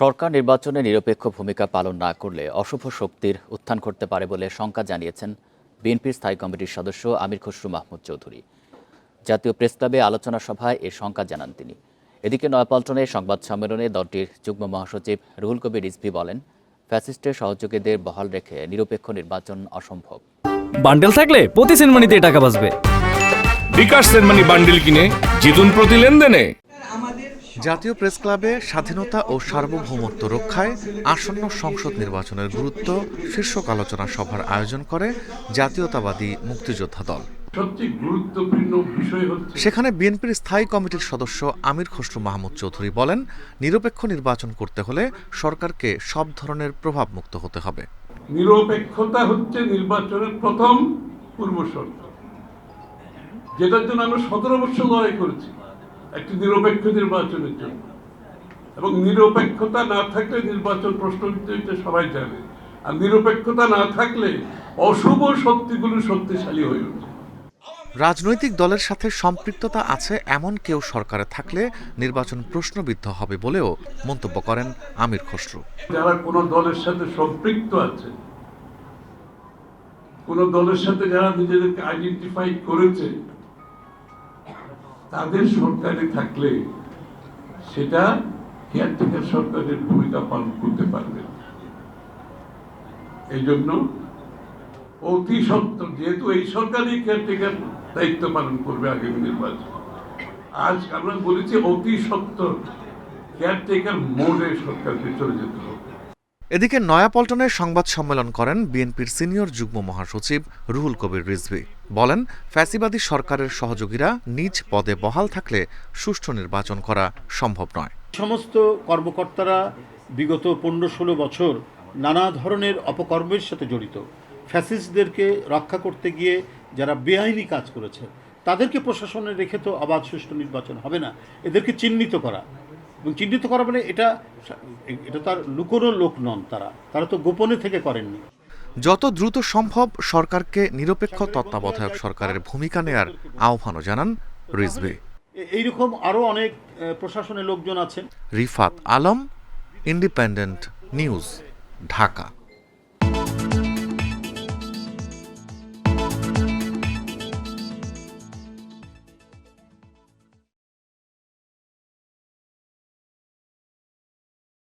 সরকার নির্বাচনে নিরপেক্ষ ভূমিকা পালন না করলে অশুভ শক্তির উত্থান করতে পারে বলে শঙ্কা জানিয়েছেন বিএনপির স্থায়ী কমিটির সদস্য আমির খসরু মাহমুদ চৌধুরী। জাতীয় প্রেসক্লাবে আলোচনা সভায় এ শঙ্কা জানান তিনি। এদিকে নয়াপল্টনে সংবাদ সম্মেলনে দলটির যুগ্ম মহাসচিব রুহুল কবির রিজভি বলেন ফ্যাসিস্টের সহযোগীদের বহাল রেখে নিরপেক্ষ নির্বাচন অসম্ভব। বান্ডেল থাকলে প্রতি সেনমানিতে টাকা বাঁচবে। বিকাশ সেনমানি বান্ডিল কিনে জিতুন প্রতি লেনদেনে। জাতীয় প্রেস ক্লাবে স্বাধীনতা ও সার্বভৌমত্ব রক্ষায় আসন্ন সংসদ নির্বাচনের গুরুত্ব শীর্ষক আলোচনা সভার আয়োজন করে জাতীয়তাবাদী মুক্তিযোদ্ধা দল। সেখানে বিএনপির স্থায়ী কমিটির সদস্য আমির খসরু মাহমুদ চৌধুরী বলেন নিরপেক্ষ নির্বাচন করতে হলে সরকারকে সব ধরনের প্রভাবমুক্ত হতে হবে। নিরপেক্ষতা হচ্ছে নির্বাচনের প্রথম পূর্ব শর্ত। যেটার জন্য আমরা সতেরো বছর লড়াই করেছি। একটি নিরপেক্ষ নির্বাচনের জন্য। এবং নিরপেক্ষতা না থাকলে নির্বাচন প্রশ্নবিদ্ধ সবাই জানে। আর নিরপেক্ষতা না থাকলে অশুভ শক্তিগুলো শক্তিশালী হয়ে ওঠে। রাজনৈতিক দলের সাথে সম্পৃক্ততা আছে এমন কেউ সরকারে থাকলে নির্বাচন প্রশ্নবিদ্ধ হবে বলেও মন্তব্য করেন আমির খসরু। যারা কোনো দলের সাথে সম্পৃক্ত আছে কোন দলের সাথে যারা নিজেদেরকে আইডেন্টিফাই করেছে তাদের সরকারে থাকলে সেটা কেয়ারটেকার সরকারের ভূমিকা পালন করতে পারবে। এই জন্য অতি সত্তর যেহেতু এই সরকারই কেয়ারটেকার দায়িত্ব পালন করবে আগামী নির্বাচন। আজ আমরা বলেছি অতি সত্তর কেয়ারটেকার মোডে সরকারকে চলে যেতে হবে। এদিকে নয়াপল্টনে সংবাদ সম্মেলন করেন বিএনপির সিনিয়র যুগ্ম মহাসচিব রুহুল কবির রিজভি। বলেন, ফ্যাসিবাদী সরকারের সহযোগীরা নিজ পদে বহাল থাকলে সুষ্ঠু নির্বাচন করা সম্ভব নয়। সমস্ত কর্মকর্তারা বিগত পনেরো ষোলো বছর নানা ধরনের অপকর্মের সাথে জড়িত। ফ্যাসিস্টদেরকে রক্ষা করতে গিয়ে যারা বেআইনি কাজ করেছে, তাদেরকে প্রশাসনে রেখে তো অবাধ সুষ্ঠু নির্বাচন হবে না। এদেরকে চিহ্নিত করা। এবং চিহ্নিত করা মানে এটা এটা তার লুকোনো লোক নন তারা। তারা তো গোপনে থেকে করেননি। যত দ্রুত সম্ভব সরকারকে নিরপেক্ষ তত্ত্বাবধায়ক সরকারের ভূমিকা নেয়ার আহ্বানও জানান রিজভি। এইরকম আরও অনেক প্রশাসনের লোকজন আছেন। Rifat Alam independent news Dhaka.